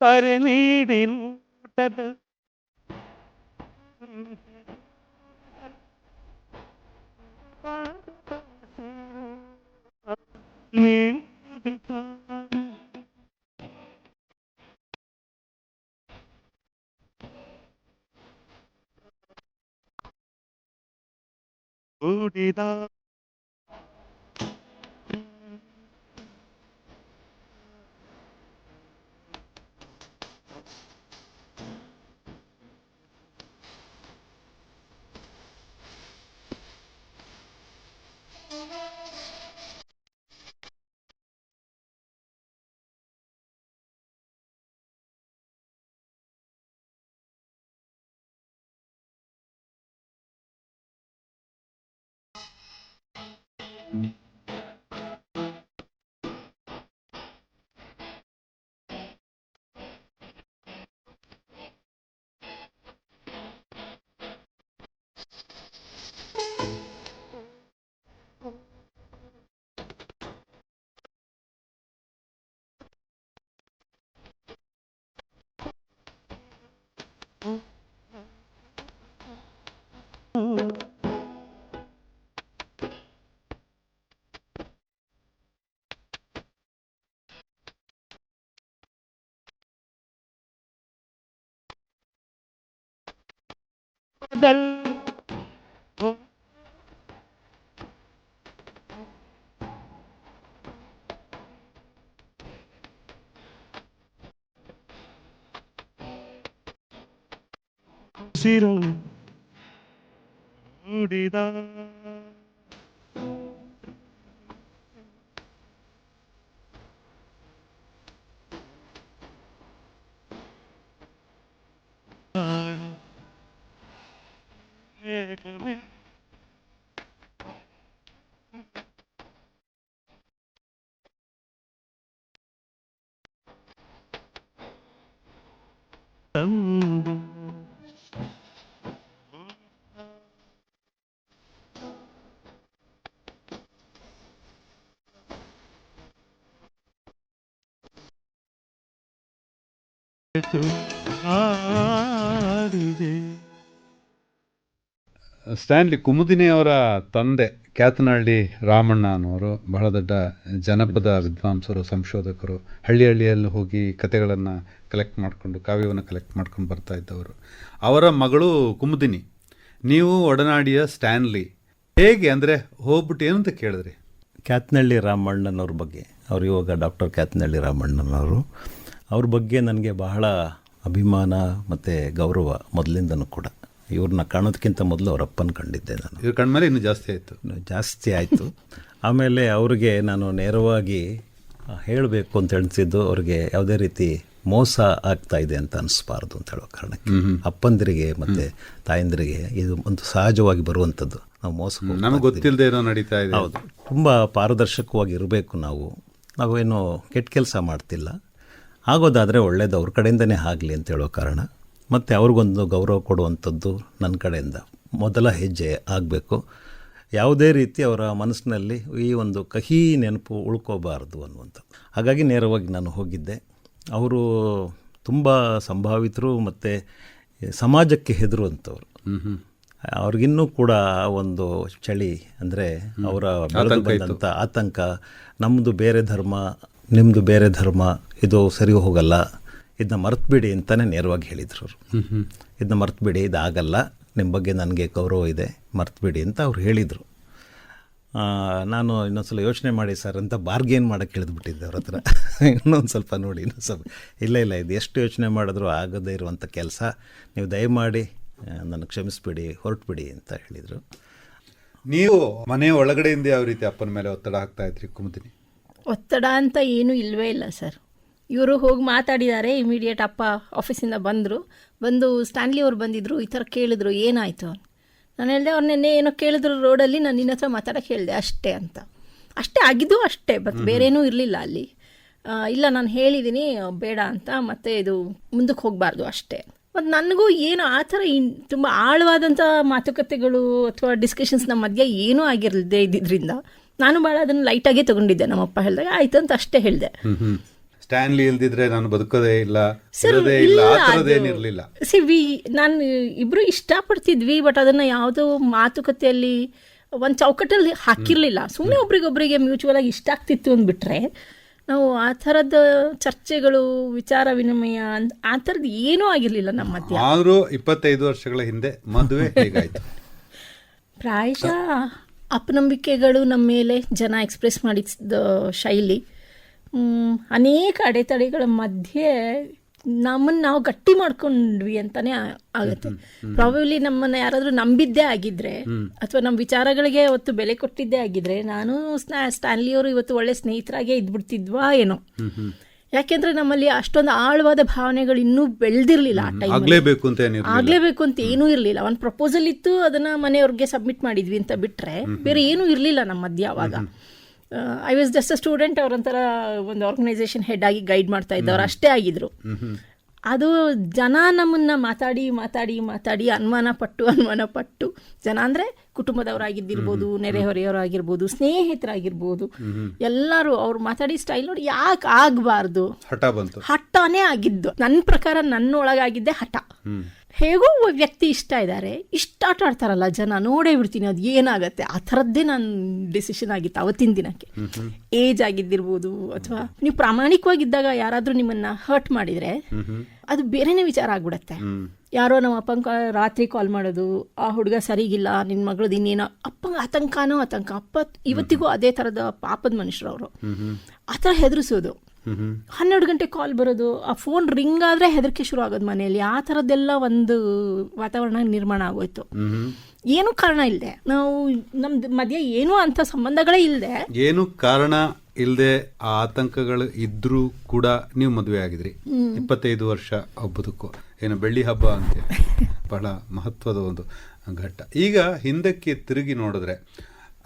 ಕರೆ ನೀಡಿ Booty dog. del Sirum Udidam Stanley ಕುಮುದಿನಿಯವರ ತಂದೆ ಕ್ಯಾತನಹಳ್ಳಿ ರಾಮಣ್ಣ ಅನ್ನೋರು ಬಹಳ ದೊಡ್ಡ ಜನಪದ ವಿದ್ವಾಂಸರು ಸಂಶೋಧಕರು ಹಳ್ಳಿ ಹಳ್ಳಿಯಲ್ಲಿ ಹೋಗಿ ಕತೆಗಳನ್ನು ಕಲೆಕ್ಟ್ ಮಾಡಿಕೊಂಡು ಕಾವ್ಯವನ್ನು ಕಲೆಕ್ಟ್ ಮಾಡ್ಕೊಂಡು ಬರ್ತಾ ಇದ್ದವರು. ಅವರ ಮಗಳು ಕುಮುದಿನಿ. ನೀವು ಒಡನಾಡಿಯ ಸ್ಟ್ಯಾನ್ಲಿ. ಹೇಗೆ ಅಂದರೆ ಹೋಗ್ಬಿಟ್ಟು ಏನಂತ ಕೇಳಿದ್ರಿ? ಕ್ಯಾತನಹಳ್ಳಿ ರಾಮಣ್ಣನವ್ರ ಬಗ್ಗೆ. ಅವರು ಇವಾಗ ಡಾಕ್ಟರ್ ಕ್ಯಾತನಹಳ್ಳಿ ರಾಮಣ್ಣನವರು. ಅವ್ರ ಬಗ್ಗೆ ನನಗೆ ಬಹಳ ಅಭಿಮಾನ ಮತ್ತು ಗೌರವ ಮೊದಲಿಂದನೂ ಕೂಡ. ಇವ್ರನ್ನ ಕಾಣೋದಕ್ಕಿಂತ ಮೊದಲು ಅವ್ರ ಅಪ್ಪನ ಕಂಡಿದ್ದೆ ನಾನು. ಇವ್ರ ಕಣ್ಮೇಲೆ ಇನ್ನೂ ಜಾಸ್ತಿ ಆಯಿತು. ಜಾಸ್ತಿ ಆಯಿತು. ಆಮೇಲೆ ಅವ್ರಿಗೆ ನಾನು ನೇರವಾಗಿ ಹೇಳಬೇಕು ಅಂತ ಅನಿಸಿದ್ದು ಅವ್ರಿಗೆ ಯಾವುದೇ ರೀತಿ ಮೋಸ ಆಗ್ತಾ ಇದೆ ಅಂತ ಅನಿಸ್ಬಾರ್ದು ಅಂತ ಹೇಳೋ ಕಾರಣಕ್ಕೆ. ಅಪ್ಪಂದಿರಿಗೆ ಮತ್ತು ತಾಯಂದಿರಿಗೆ ಇದು ಒಂದು ಸಹಜವಾಗಿ ಬರುವಂಥದ್ದು. ನಾವು ಮೋಸ ನಮಗೆ ಗೊತ್ತಿಲ್ಲದೆ ಏನೋ ನಡೀತಾ ಇದೆ ಹೌದು. ತುಂಬ ಪಾರದರ್ಶಕವಾಗಿ ಇರಬೇಕು ನಾವು. ನಾವೇನು ಕೆಟ್ಟ ಕೆಲಸ ಮಾಡ್ತಿಲ್ಲ. ಆಗೋದಾದರೆ ಒಳ್ಳೇದು ಅವ್ರ ಕಡೆಯಿಂದನೇ ಆಗಲಿ ಅಂತ ಹೇಳೋ ಕಾರಣ. ಮತ್ತು ಅವ್ರಿಗೊಂದು ಗೌರವ ಕೊಡುವಂಥದ್ದು ನನ್ನ ಕಡೆಯಿಂದ. ಮೊದಲ ಹೆಜ್ಜೆ ಆಗಬೇಕು. ಯಾವುದೇ ರೀತಿ ಅವರ ಮನಸ್ಸಿನಲ್ಲಿ ಈ ಒಂದು ಕಹಿ ನೆನಪು ಉಳ್ಕೋಬಾರ್ದು ಅನ್ನುವಂಥದ್ದು. ಹಾಗಾಗಿ ನೇರವಾಗಿ ನಾನು ಹೋಗಿದ್ದೆ. ಅವರು ತುಂಬ ಸಂಭಾವಿತರು ಮತ್ತು ಸಮಾಜಕ್ಕೆ ಹೆದರುವಂಥವ್ರು. ಅವ್ರಿಗಿನ್ನೂ ಕೂಡ ಒಂದು ಚಳಿ ಅಂದರೆ ಅವರ ಬಂದಂಥ ಆತಂಕ ನಮ್ಮದು ಬೇರೆ ಧರ್ಮ ನಿಮ್ಮದು ಬೇರೆ ಧರ್ಮ ಇದು ಸರಿ ಹೋಗಲ್ಲ. ಇದನ್ನ ಮರ್ತುಬಿಡಿ ಅಂತಲೇ ನೇರವಾಗಿ ಹೇಳಿದರು ಅವರು. ಇದನ್ನ ಮರ್ತುಬಿಡಿ ಇದಾಗಲ್ಲ. ನಿಮ್ಮ ಬಗ್ಗೆ ನನಗೆ ಗೌರವ ಇದೆ ಮರ್ತುಬಿಡಿ ಅಂತ ಅವ್ರು ಹೇಳಿದರು. ನಾನು ಇನ್ನೊಂದು ಸಲ ಯೋಚನೆ ಮಾಡಿ ಸರ್ ಅಂತ ಬಾರ್ಗೇನ್ ಮಾಡೋಕ್ಕೆ ಹೇಳಿದ್ಬಿಟ್ಟಿದ್ದೆ ಅವ್ರ ಹತ್ರ. ಇನ್ನೊಂದು ಸ್ವಲ್ಪ ನೋಡಿ ಇನ್ನೊಂದು ಸ್ವಲ್ಪ. ಇಲ್ಲ ಇಲ್ಲ ಇದು ಎಷ್ಟು ಯೋಚನೆ ಮಾಡಿದ್ರು ಆಗದೇ ಇರುವಂಥ ಕೆಲಸ. ನೀವು ದಯಮಾಡಿ ನನಗೆ ಕ್ಷಮಿಸ್ಬಿಡಿ ಹೊರಟುಬಿಡಿ ಅಂತ ಹೇಳಿದರು. ನೀವು ಮನೆ ಒಳಗಡೆಯಿಂದ ಯಾವ ರೀತಿ ಅಪ್ಪನ ಮೇಲೆ ಒತ್ತಡ ಹಾಕ್ತಾ ಇದ್ರಿ ಕುಮುದಿನಿ? ಒತ್ತಡ ಅಂತ ಏನೂ ಇಲ್ಲವೇ ಇಲ್ಲ ಸರ್. ಇವರು ಹೋಗಿ ಮಾತಾಡಿದ್ದಾರೆ ಇಮಿಡಿಯೇಟ್ ಅಪ್ಪ ಆಫೀಸಿಂದ ಬಂದರು. ಬಂದು ಸ್ಟ್ಯಾನ್ಲಿ ಅವ್ರು ಬಂದಿದ್ರು ಈ ಥರ ಕೇಳಿದ್ರು ಏನಾಯಿತು ನಾನು ಹೇಳಿದೆ ಅವ್ರು ನೆನ್ನೆ ಏನೋ ಕೇಳಿದ್ರು ರೋಡಲ್ಲಿ ನಾನು ನಿನ್ನ ಹತ್ರ ಮಾತಾಡೋಕ್ಕೆ ಹೇಳಿದೆ ಅಷ್ಟೇ ಅಂತ. ಅಷ್ಟೇ ಆಗಿದ್ದು ಅಷ್ಟೇ ಬಟ್ ಬೇರೇನೂ ಇರಲಿಲ್ಲ ಅಲ್ಲಿ. ಇಲ್ಲ ನಾನು ಹೇಳಿದ್ದೀನಿ ಬೇಡ ಅಂತ ಮತ್ತೆ ಇದು ಮುಂದಕ್ಕೆ ಹೋಗಬಾರ್ದು ಅಷ್ಟೇ. ಮತ್ತು ನನಗೂ ಏನು ಆ ಥರ ಇನ್ ತುಂಬ ಆಳವಾದಂಥ ಮಾತುಕತೆಗಳು ಅಥವಾ ಡಿಸ್ಕಷನ್ಸ್ ನಮ್ಮ ಮಧ್ಯೆ ಏನೂ ಆಗಿರಲಿದೆ ಇದ್ದಿದ್ರಿಂದ ನಾನು ಭಾಳ ಅದನ್ನು ಲೈಟಾಗೇ ತಗೊಂಡಿದ್ದೆ ನಮ್ಮಪ್ಪ ಹೇಳಿದಾಗ. ಆಯ್ತು ಅಂತ ಅಷ್ಟೇ ಹೇಳಿದೆ. ಸ್ಟ್ಯಾನ್ಲಿ ಇಲ್ದಿದ್ರೆ ನಾನು ಬದುಕೋದೇ ಇಲ್ಲ ಇರೋದೇ ಇಲ್ಲ ಆ ಸಿ ವಿ ನಾನು ಇಬ್ರು ಇಷ್ಟಪಡ್ತಿದ್ವಿ ಬಟ್ ಅದನ್ನ ಯಾವುದೋ ಮಾತುಕತೆಯಲ್ಲಿ ಒಂದು ಚೌಕಟ್ಟಲ್ಲಿ ಹಾಕಿರ್ಲಿಲ್ಲ. ಸುಮ್ಮನೆ ಒಬ್ರಿಗೊಬ್ರಿಗೆ ಮ್ಯೂಚುವಲ್ ಆಗಿ ಇಷ್ಟ ಆಗ್ತಿತ್ತು ಅಂದ್ಬಿಟ್ರೆ ನಾವು ಆ ಥರದ ಚರ್ಚೆಗಳು ವಿಚಾರ ವಿನಿಮಯ ಆ ಥರದ್ದು ಏನೂ ಆಗಿರಲಿಲ್ಲ ನಮ್ಮ ಮಧ್ಯೆ. ಆದರೂ ಇಪ್ಪತ್ತೈದು ವರ್ಷಗಳ ಹಿಂದೆ ಮದುವೆ ಹೇಗಾಯಿತು? [laughs] ಪ್ರಾಯಶಃ ಅಪನಂಬಿಕೆಗಳು ನಮ್ಮ ಮೇಲೆ ಜನ ಎಕ್ಸ್ಪ್ರೆಸ್ ಮಾಡಿದ ಶೈಲಿ. ಅನೇಕ ಅಡೆತಡೆಗಳ ಮಧ್ಯೆ ನಮ್ಮನ್ನು ನಾವು ಗಟ್ಟಿ ಮಾಡ್ಕೊಂಡ್ವಿ ಅಂತಾನೆ ಆಗುತ್ತೆ. ಪ್ರಾಬಬ್ಲಿ ನಮ್ಮನ್ನ ಯಾರಾದ್ರೂ ನಂಬಿದ್ದೇ ಆಗಿದ್ರೆ ಅಥವಾ ನಮ್ಮ ವಿಚಾರಗಳಿಗೆ ಅವತ್ತು ಬೆಲೆ ಕೊಟ್ಟಿದ್ದೇ ಆಗಿದ್ರೆ ನಾನು ಸ್ನಾ- ಸ್ಟ್ಯಾನ್ಲಿ ಅವರು ಇವತ್ತು ಒಳ್ಳೆ ಸ್ನೇಹಿತರಾಗೇ ಇದ್ಬಿಡ್ತಿದ್ವಾ ಏನೋ. ಯಾಕೆಂದ್ರೆ ನಮ್ಮಲ್ಲಿ ಅಷ್ಟೊಂದು ಆಳವಾದ ಭಾವನೆಗಳು ಇನ್ನೂ ಬೆಳೆದಿರ್ಲಿಲ್ಲ ಆ ಟೈಮ್ ಆಗ್ಲೇಬೇಕು ಅಂತ ಆಗ್ಲೇಬೇಕು ಅಂತ ಏನೂ ಇರಲಿಲ್ಲ. ಒಂದು ಪ್ರಪೋಸಲ್ ಇತ್ತು ಅದನ್ನ ಮನೆಯವ್ರಿಗೆ ಸಬ್ಮಿಟ್ ಮಾಡಿದ್ವಿ ಅಂತ ಬಿಟ್ರೆ ಬೇರೆ ಏನೂ ಇರಲಿಲ್ಲ ನಮ್ಮ ಮಧ್ಯ ಅವಾಗ. I was just a student ಅವ್ರಂತರ ಒಂದು ಆರ್ಗನೈಸೇಷನ್ ಹೆಡ್ ಆಗಿ ಗೈಡ್ ಮಾಡ್ತಾ ಇದ್ದವ್ರು ಅಷ್ಟೇ ಆಗಿದ್ರು. ಅದು ಜನ ನಮ್ಮನ್ನ ಮಾತಾಡಿ ಮಾತಾಡಿ ಮಾತಾಡಿ ಅನುಮಾನ ಪಟ್ಟು ಅನುಮಾನ ಪಟ್ಟು ಜನ ಅಂದ್ರೆ ಕುಟುಂಬದವರಾಗಿದ್ದಿರ್ಬೋದು ನೆರೆಹೊರೆಯವರಾಗಿರ್ಬೋದು ಸ್ನೇಹಿತರಾಗಿರ್ಬೋದು ಎಲ್ಲರೂ ಅವ್ರು ಮಾತಾಡಿ ಸ್ಟೈಲ್ ನೋಡಿ ಯಾಕೆ ಆಗಬಾರ್ದು? ಹಠ ಬಂತು. ಹಠನೇ ಆಗಿದ್ದು. ನನ್ನ ಪ್ರಕಾರ ನನ್ನ ಒಳಗಾಗಿದ್ದೆ ಹಠ ಹೇಗೋ ಒಬ್ಬ ವ್ಯಕ್ತಿ ಇಷ್ಟ ಇದ್ದಾರೆ ಇಷ್ಟ ಆಟ ಆಡ್ತಾರಲ್ಲ ಜನ ನೋಡೇ ಬಿಡ್ತೀನಿ ಅದು ಏನಾಗುತ್ತೆ. ಆ ಥರದ್ದೇ ನನ್ನ ಡಿಸಿಷನ್ ಆಗಿತ್ತು ಅವತ್ತಿನ ದಿನಕ್ಕೆ. ಏಜ್ ಆಗಿದ್ದಿರ್ಬೋದು ಅಥವಾ ನೀವು ಪ್ರಾಮಾಣಿಕವಾಗಿದ್ದಾಗ ಯಾರಾದರೂ ನಿಮ್ಮನ್ನ ಹರ್ಟ್ ಮಾಡಿದ್ರೆ ಅದು ಬೇರೆನೇ ವಿಚಾರ ಆಗ್ಬಿಡತ್ತೆ. ಯಾರೋ ನಮ್ಮ ಅಪ್ಪ ರಾತ್ರಿ ಕಾಲ್ ಮಾಡೋದು ಆ ಹುಡುಗ ಸರಿಗಿಲ್ಲ ನಿನ್ನ ಮಗಳದ್ದು ಇನ್ನೇನೋ ಅಪ್ಪ ಆತಂಕನೋ ಆತಂಕ ಅಪ್ಪ ಇವತ್ತಿಗೂ ಅದೇ ಥರದ ಪಾಪದ ಮನುಷ್ಯರು ಅವರು. ಆ ಥರ ಹೆದರಿಸೋದು. ಹನ್ನೆರಡು ಗಂಟೆ ಕಾಲ್ ಬರೋದು ಆ ಫೋನ್ ರಿಂಗ್ ಆದ್ರೆ ಹೆದರಿಕೆ ಶುರು ಆಗೋದು ಮನೆಯಲ್ಲಿ. ಆ ಥರದ್ದೆಲ್ಲ ಒಂದು ವಾತಾವರಣ ನಿರ್ಮಾಣ ಆಗೋಯ್ತು. ಏನು ಕಾರಣ ಇಲ್ಲದೆ ನಾವು ನಮ್ದು ಮಧ್ಯೆ ಏನೂ ಅಂತ ಸಂಬಂಧಗಳೇ ಇಲ್ಲದೆ ಏನು ಕಾರಣ ಇಲ್ಲದೆ ಆ ಆತಂಕಗಳು ಇದ್ರೂ ಕೂಡ ನೀವು ಮದುವೆ ಆಗಿದ್ರಿ. ಇಪ್ಪತ್ತೈದು ವರ್ಷ ಹಬ್ಬದಕ್ಕೂ ಏನು ಬೆಳ್ಳಿ ಹಬ್ಬ ಅಂತ. ಬಹಳ ಮಹತ್ವದ ಒಂದು ಘಟ್ಟ. ಈಗ ಹಿಂದಕ್ಕೆ ತಿರುಗಿ ನೋಡಿದ್ರೆ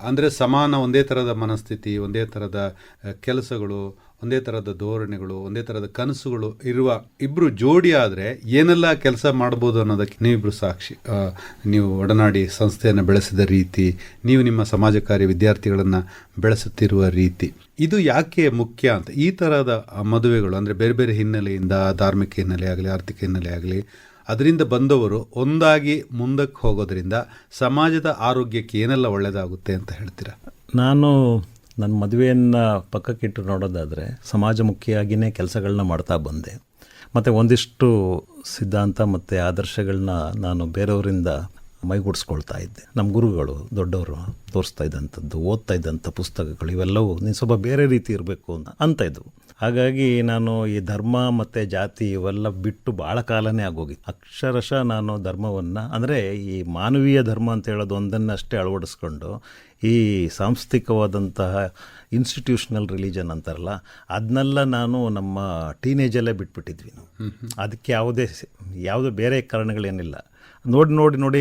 ಅಂದರೆ ಸಮಾನ ಒಂದೇ ಥರದ ಮನಸ್ಥಿತಿ ಒಂದೇ ಥರದ ಕೆಲಸಗಳು ಒಂದೇ ಥರದ ಧೋರಣೆಗಳು, ಒಂದೇ ಥರದ ಕನಸುಗಳು ಇರುವ ಇಬ್ಬರು ಜೋಡಿ ಆದರೆ ಏನೆಲ್ಲ ಕೆಲಸ ಮಾಡ್ಬೋದು ಅನ್ನೋದಕ್ಕೆ ನೀವಿಬ್ರು ಸಾಕ್ಷಿ. ನೀವು ಒಡನಾಡಿ ಸಂಸ್ಥೆಯನ್ನು ಬೆಳೆಸಿದ ರೀತಿ, ನೀವು ನಿಮ್ಮ ಸಮಾಜ ಕಾರ್ಯ ವಿದ್ಯಾರ್ಥಿಗಳನ್ನು ಬೆಳೆಸುತ್ತಿರುವ ರೀತಿ. ಇದು ಯಾಕೆ ಮುಖ್ಯ ಅಂತ, ಈ ಥರದ ಮದುವೆಗಳು ಅಂದರೆ ಬೇರೆ ಬೇರೆ ಹಿನ್ನೆಲೆಯಿಂದ, ಧಾರ್ಮಿಕ ಹಿನ್ನೆಲೆ ಆಗಲಿ, ಆರ್ಥಿಕ ಹಿನ್ನೆಲೆ ಆಗಲಿ, ಅದರಿಂದ ಬಂದವರು ಒಂದಾಗಿ ಮುಂದಕ್ಕೆ ಹೋಗೋದ್ರಿಂದ ಸಮಾಜದ ಆರೋಗ್ಯಕ್ಕೆ ಏನೆಲ್ಲ ಒಳ್ಳೆಯದಾಗುತ್ತೆ ಅಂತ ಹೇಳ್ತೀರಾ? ನಾನು ನನ್ನ ಮದುವೆಯನ್ನು ಪಕ್ಕಕ್ಕಿಟ್ಟು ನೋಡೋದಾದರೆ ಸಮಾಜಮುಖಿಯಾಗಿಯೇ ಕೆಲಸಗಳನ್ನ ಮಾಡ್ತಾ ಬಂದೆ. ಮತ್ತು ಒಂದಿಷ್ಟು ಸಿದ್ಧಾಂತ ಮತ್ತು ಆದರ್ಶಗಳನ್ನ ನಾನು ಬೇರೆಯವರಿಂದ ಮೈಗೂಡಿಸ್ಕೊಳ್ತಾ ಇದ್ದೆ. ನಮ್ಮ ಗುರುಗಳು, ದೊಡ್ಡವರು ತೋರಿಸ್ತಾ ಇದ್ದಂಥದ್ದು, ಓದ್ತಾ ಇದ್ದಂಥ ಪುಸ್ತಕಗಳು, ಇವೆಲ್ಲವೂ ನೀನು ಸ್ವಲ್ಪ ಬೇರೆ ರೀತಿ ಇರಬೇಕು ಅಂತ ಅಂತ ಇದ್ವು. ಹಾಗಾಗಿ ನಾನು ಈ ಧರ್ಮ ಮತ್ತು ಜಾತಿ ಇವೆಲ್ಲ ಬಿಟ್ಟು ಭಾಳ ಕಾಲನೇ ಆಗೋಗಿತ್ತು. ಅಕ್ಷರಶಃ ನಾನು ಧರ್ಮವನ್ನು ಅಂದರೆ ಈ ಮಾನವೀಯ ಧರ್ಮ ಅಂತ ಹೇಳೋದು ಒಂದನ್ನಷ್ಟೇ ಅಳವಡಿಸ್ಕೊಂಡು ಈ ಸಾಂಸ್ಥಿಕವಾದಂತಹ ಇನ್ಸ್ಟಿಟ್ಯೂಷನಲ್ ರಿಲಿಜನ್ ಅಂತಾರಲ್ಲ ಅದನ್ನೆಲ್ಲ ನಾನು ನಮ್ಮ ಟೀನೇಜಲ್ಲೇ ಬಿಟ್ಬಿಟ್ಟಿದ್ವಿ ನಾವು. ಅದಕ್ಕೆ ಯಾವುದೇ ಯಾವುದೇ ಬೇರೆ ಕಾರಣಗಳೇನಿಲ್ಲ. ನೋಡಿ ನೋಡಿ ನೋಡಿ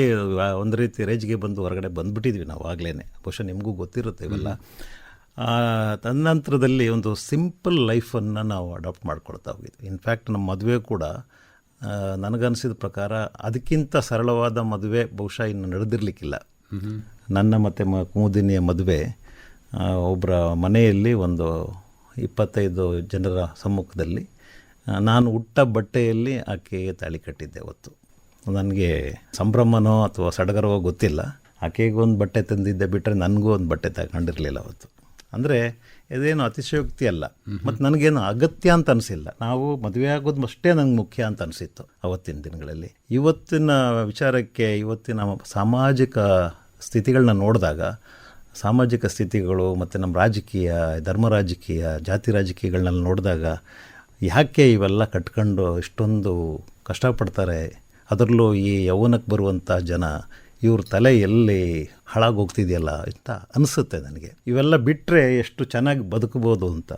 ಒಂದು ರೀತಿ ರೇಜ್ಗೆ ಬಂದು ಹೊರಗಡೆ ಬಂದುಬಿಟ್ಟಿದ್ವಿ ನಾವು ಆಗಲೇ ಬಹುಶಃ ನಿಮಗೂ ಗೊತ್ತಿರುತ್ತೆ ಇವೆಲ್ಲ. ಆ, ತದನಂತರದಲ್ಲಿ ಒಂದು ಸಿಂಪಲ್ ಲೈಫನ್ನು ನಾವು ಅಡಾಪ್ಟ್ ಮಾಡ್ಕೊಳ್ತಾ ಹೋಗಿದ್ವಿ. ಇನ್ಫ್ಯಾಕ್ಟ್ ನಮ್ಮ ಮದುವೆ ಕೂಡ ನನಗನ್ಸಿದ ಪ್ರಕಾರ ಅದಕ್ಕಿಂತ ಸರಳವಾದ ಮದುವೆ ಬಹುಶಃ ಇನ್ನು ನಡೆದಿರಲಿಕ್ಕಿಲ್ಲ. ನನ್ನ ಮತ್ತು ಮ ಕುಮುದಿನಿಯ ಮದುವೆ ಒಬ್ಬರ ಮನೆಯಲ್ಲಿ ಒಂದು ಇಪ್ಪತ್ತೈದು ಜನರ ಸಮ್ಮುಖದಲ್ಲಿ ನಾನು ಹುಟ್ಟ ಬಟ್ಟೆಯಲ್ಲಿ ಆಕೆಗೆ ತಾಳಿ ಕಟ್ಟಿದ್ದೆ ಅವತ್ತು. ನನಗೆ ಸಂಭ್ರಮನೋ ಅಥವಾ ಸಡಗರವೋ ಗೊತ್ತಿಲ್ಲ. ಆಕೆಗೆ ಒಂದು ಬಟ್ಟೆ ತಂದಿದ್ದೆ ಬಿಟ್ಟರೆ ನನಗೂ ಒಂದು ಬಟ್ಟೆ ತಗೊಂಡಿರಲಿಲ್ಲ ಅವತ್ತು. ಅಂದರೆ ಇದೇನು ಅತಿಶಯೋಕ್ತಿ ಅಲ್ಲ. ಮತ್ತು ನನಗೇನು ಅಗತ್ಯ ಅಂತ ಅನಿಸಿಲ್ಲ. ನಾವು ಮದುವೆ ಆಗೋದು ಅಷ್ಟೇ ನಂಗೆ ಮುಖ್ಯ ಅಂತ ಅನಿಸಿತ್ತು ಅವತ್ತಿನ ದಿನಗಳಲ್ಲಿ. ಇವತ್ತಿನ ವಿಚಾರಕ್ಕೆ ಇವತ್ತಿನ ಸಾಮಾಜಿಕ ಸ್ಥಿತಿಗಳನ್ನ ನೋಡಿದಾಗ ಸಾಮಾಜಿಕ ಸ್ಥಿತಿಗಳು ಮತ್ತು ನಮ್ಮ ರಾಜಕೀಯ ಧರ್ಮ ರಾಜಕೀಯ ಜಾತಿ ರಾಜಕೀಯಗಳನ್ನೆಲ್ಲ ನೋಡಿದಾಗ ಯಾಕೆ ಇವೆಲ್ಲ ಕಟ್ಕೊಂಡು ಇಷ್ಟೊಂದು ಕಷ್ಟಪಡ್ತಾರೆ? ಅದರಲ್ಲೂ ಈ ಯೌವನಕ್ಕೆ ಬರುವಂಥ ಜನ ಇವ್ರ ತಲೆ ಎಲ್ಲಿ ಹಾಳಾಗೋಗ್ತಿದೆಯಲ್ಲ ಅಂತ ಅನಿಸುತ್ತೆ ನನಗೆ. ಇವೆಲ್ಲ ಬಿಟ್ಟರೆ ಎಷ್ಟು ಚೆನ್ನಾಗಿ ಬದುಕಬೋದು ಅಂತ.